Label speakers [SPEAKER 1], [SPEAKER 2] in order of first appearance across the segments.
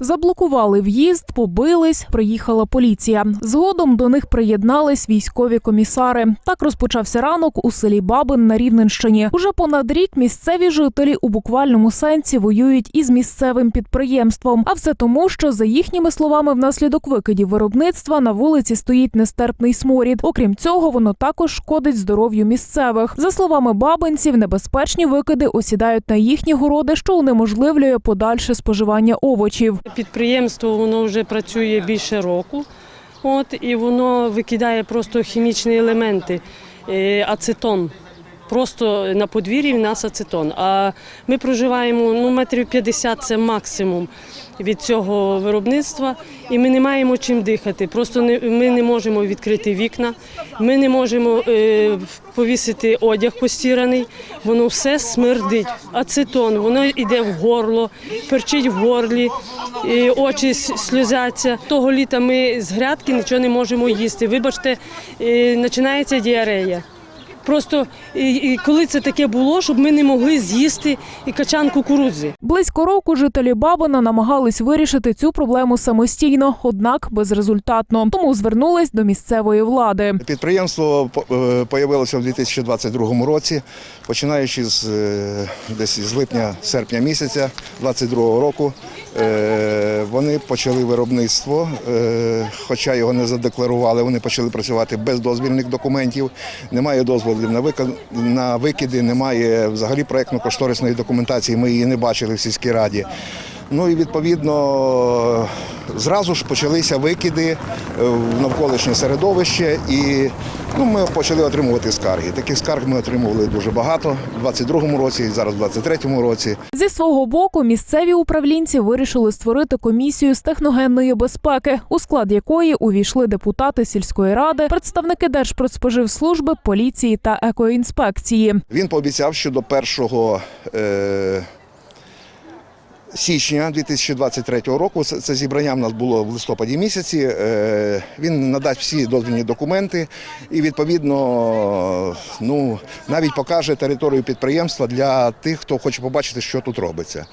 [SPEAKER 1] Заблокували в'їзд, побились, приїхала поліція. Згодом до них приєднались військові комісари. Так розпочався ранок у селі Бабин на Рівненщині. Уже понад рік місцеві жителі у буквальному сенсі воюють із місцевим підприємством. А все тому, що за їхніми словами, внаслідок викидів виробництва на вулиці стоїть нестерпний сморід. Окрім цього, воно також шкодить здоров'ю місцевих. За словами бабинців, небезпечні викиди осідають на їхні городи, що унеможливлює подальше споживання овочів.
[SPEAKER 2] Підприємство воно вже працює більше року, от, і воно викидає просто хімічні елементи, е, ацетон. Просто на подвір'ї в нас ацетон. А ми проживаємо ну, метрів 50 це максимум від цього виробництва, і ми не маємо чим дихати. Просто не, ми не можемо відкрити вікна, ми не можемо е, повісити одяг постіраний, воно все смердить. Ацетон, воно йде в горло, перчить в горлі, і очі сльозяться. Того літа ми з грядки нічого не можемо їсти. Вибачте, е, починається діарея. Просто і, коли це таке було, щоб ми не могли з'їсти і качан кукурудзи.
[SPEAKER 1] Близько року жителі Бабина намагались вирішити цю проблему самостійно, однак безрезультатно. Тому звернулись до місцевої влади.
[SPEAKER 3] Підприємство е, появилося в 2022 році, починаючи з е, десь з липня-серпня місяця 2022 року. Е, Вони почали виробництво, е, хоча його не задекларували. Вони почали працювати без дозвільних документів. Немає дозволів на викиди, немає взагалі проєктно-кошторисної документації. Ми її не бачили в сільській раді. Ну і відповідно зразу ж почалися викиди е, в навколишнє середовище, і ну, ми почали отримувати скарги. Таких скарг ми отримували дуже багато у 22-му році, і зараз в 23-му році.
[SPEAKER 1] Зі свого боку, місцеві управлінці вирішили створити комісію з техногенної безпеки, у склад якої увійшли депутати сільської ради, представники Держпродспоживслужби, поліції та екоінспекції.
[SPEAKER 3] Він пообіцяв, що до 1 е, січня 2023 року, це, зібрання в нас було в листопаді місяці, е, він надасть всі дозвільні документи і відповідно ну, навіть покаже територію підприємства для тих, хто хоче побачити, що тут робиться.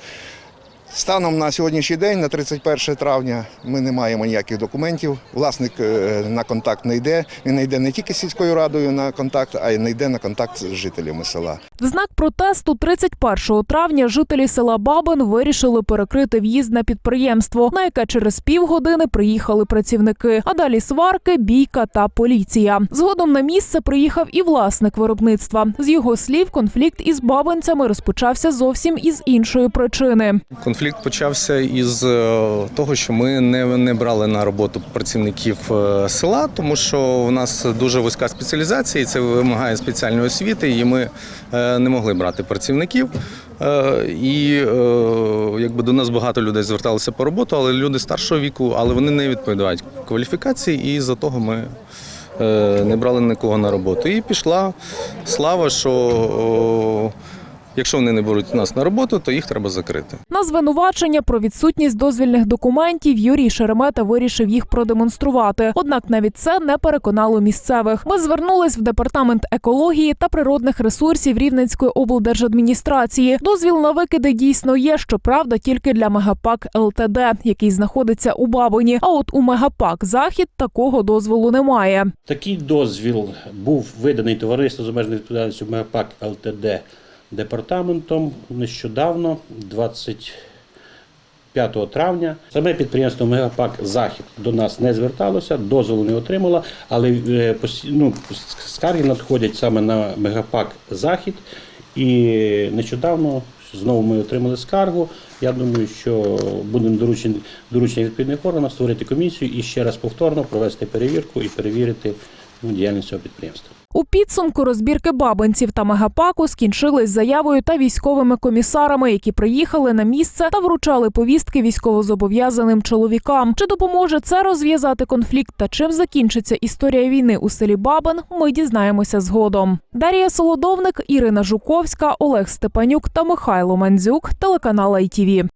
[SPEAKER 3] Станом на сьогоднішній день, на 31 травня, ми не маємо ніяких документів. Власник е, на контакт не йде. Він не йде не тільки з сільською радою на контакт, а й не йде на контакт з жителями села.
[SPEAKER 1] В знак протесту 31 травня жителі села Бабин вирішили перекрити в'їзд на підприємство, на яке через півгодини приїхали працівники. А далі сварки, бійка та поліція. Згодом на місце приїхав і власник виробництва. З його слів, конфлікт із бабинцями розпочався зовсім із іншої причини.
[SPEAKER 4] Конфлікт почався із е, того, що ми не, не брали на роботу працівників е, села, тому що в нас дуже вузька спеціалізація, і це вимагає спеціальної освіти, і ми е, не могли брати працівників. І якби до нас багато людей зверталися по роботу, але люди старшого віку, але вони не відповідають кваліфікації, і за того ми не брали нікого на роботу. І пішла слава, що якщо вони не беруть нас на роботу, то їх треба закрити.
[SPEAKER 1] На звинувачення про відсутність дозвільних документів Юрій Шеремета вирішив їх продемонструвати. Однак навіть це не переконало місцевих. Ми звернулись в департамент екології та природних ресурсів Рівненської облдержадміністрації. Дозвіл на викиди дійсно є, щоправда, тільки для Мегапак ЛТД, який знаходиться у Бабині. А от у Мегапак Захід такого дозволу немає.
[SPEAKER 5] Такий дозвіл був виданий товариством з обмеженою відповідальністю Мегапак ЛТД департаментом нещодавно, 25 травня. Саме підприємство Мегапак Захід до нас не зверталося, дозволу не отримало, але е, ну, скарги надходять саме на Мегапак Захід. І нещодавно знову ми отримали скаргу. Я думаю, що будемо доручені доручення відповідних органів створити комісію і ще раз повторно провести перевірку і перевірити ну, діяльність цього підприємства.
[SPEAKER 1] У підсумку розбірки бабинців та мегапаку скінчились заявою та військовими комісарами, які приїхали на місце та вручали повістки військовозобов'язаним чоловікам. Чи допоможе це розв'язати конфлікт та чим закінчиться історія війни у селі Бабин? Ми дізнаємося згодом. Дар'я Солодовник, Ірина Жуковська, Олег Степанюк та Михайло Мандзюк. Телеканал ITV.